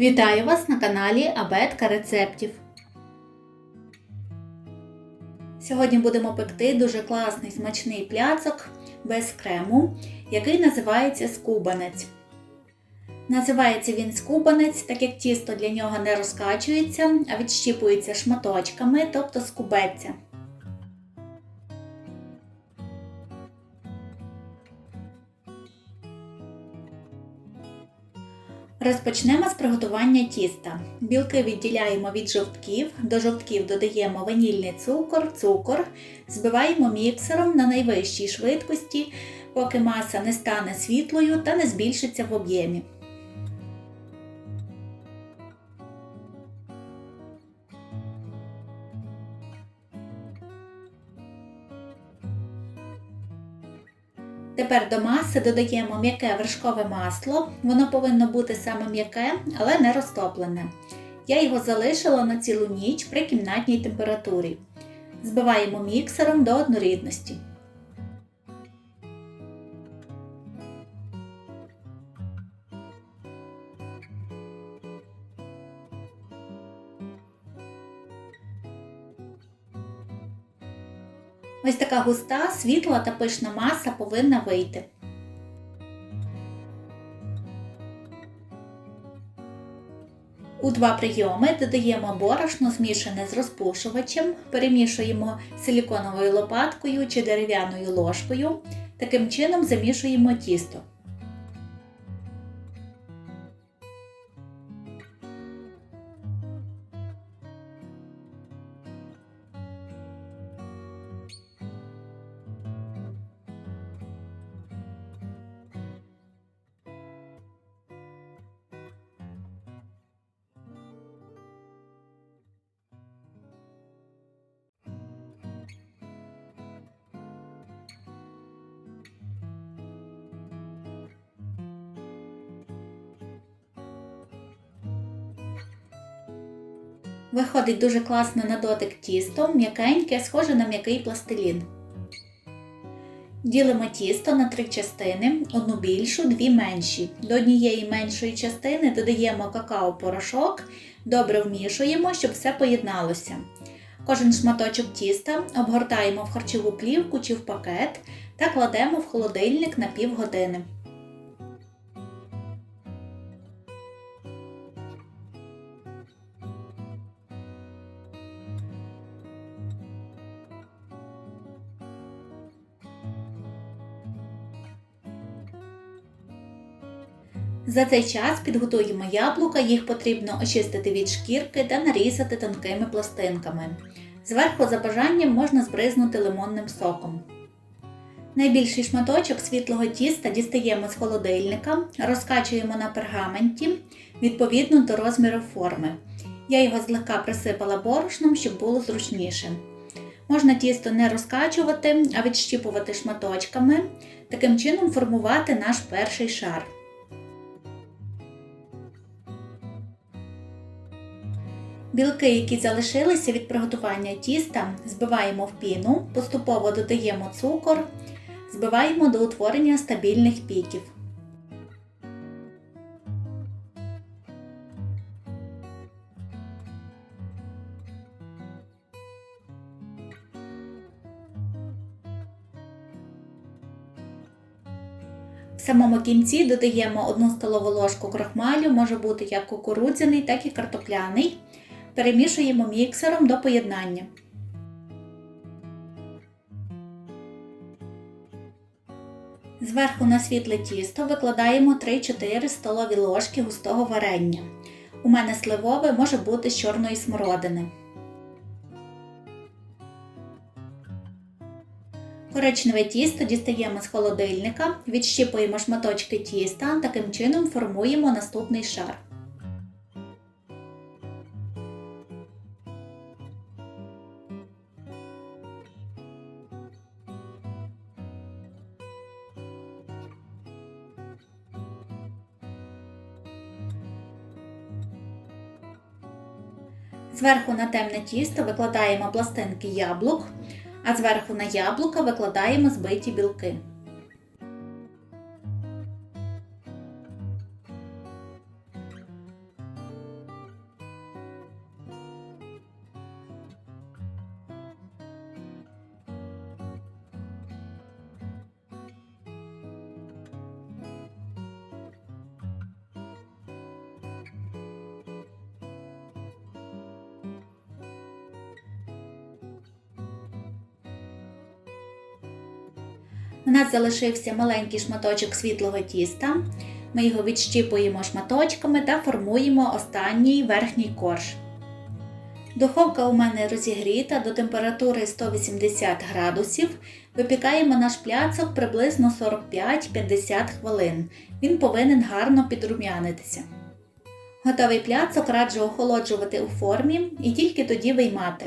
Вітаю вас на каналі Абетка рецептів. Сьогодні будемо пекти дуже класний смачний пляцок без крему, який називається скубанець. Називається він скубанець, так як тісто для нього не розкачується, а відщіпується шматочками, тобто скубеться. Розпочнемо з приготування тіста. Білки відділяємо від жовтків, до жовтків додаємо ванільний цукор, цукор, збиваємо міксером на найвищій швидкості, поки маса не стане світлою та не збільшиться в об'ємі. Тепер до маси додаємо м'яке вершкове масло. Воно повинно бути саме м'яке, але не розтоплене. Я його залишила на цілу ніч при кімнатній температурі. Збиваємо міксером до однорідності. Ось така густа, світла та пишна маса повинна вийти. У два прийоми додаємо борошно, змішане з розпушувачем, перемішуємо силіконовою лопаткою чи дерев'яною ложкою. Таким чином замішуємо тісто. Виходить дуже класно на дотик тісто, м'якеньке, схоже на м'який пластилін. Ділимо тісто на три частини, одну більшу, дві менші. До однієї меншої частини додаємо какао-порошок, добре вмішуємо, щоб все поєдналося. Кожен шматочок тіста обгортаємо в харчову плівку чи в пакет та кладемо в холодильник на півгодини. За цей час підготуємо яблука, їх потрібно очистити від шкірки та нарізати тонкими пластинками. Зверху за бажанням можна збризнути лимонним соком. Найбільший шматочок світлого тіста дістаємо з холодильника, розкачуємо на пергаменті відповідно до розміру форми. Я його злегка присипала борошном, щоб було зручніше. Можна тісто не розкачувати, а відщіпувати шматочками, таким чином формувати наш перший шар. Білки, які залишилися від приготування тіста, збиваємо в піну, поступово додаємо цукор, збиваємо до утворення стабільних піків. В самому кінці додаємо 1 столову ложку крохмалю, може бути як кукурудзяний, так і картопляний. Перемішуємо міксером до поєднання. Зверху на світле тісто викладаємо 3-4 столові ложки густого варення. У мене сливове може бути з чорної смородини. Коричневе тісто дістаємо з холодильника, відщіпуємо шматочки тіста, таким чином формуємо наступний шар. Зверху на темне тісто викладаємо пластинки яблук, а зверху на яблука викладаємо збиті білки. У нас залишився маленький шматочок світлого тіста. Ми його відщіпуємо шматочками та формуємо останній верхній корж. Духовка у мене розігріта до температури 180 градусів. Випікаємо наш пляцок приблизно 45-50 хвилин. Він повинен гарно підрум'янитися. Готовий пляцок раджу охолоджувати у формі і тільки тоді виймати.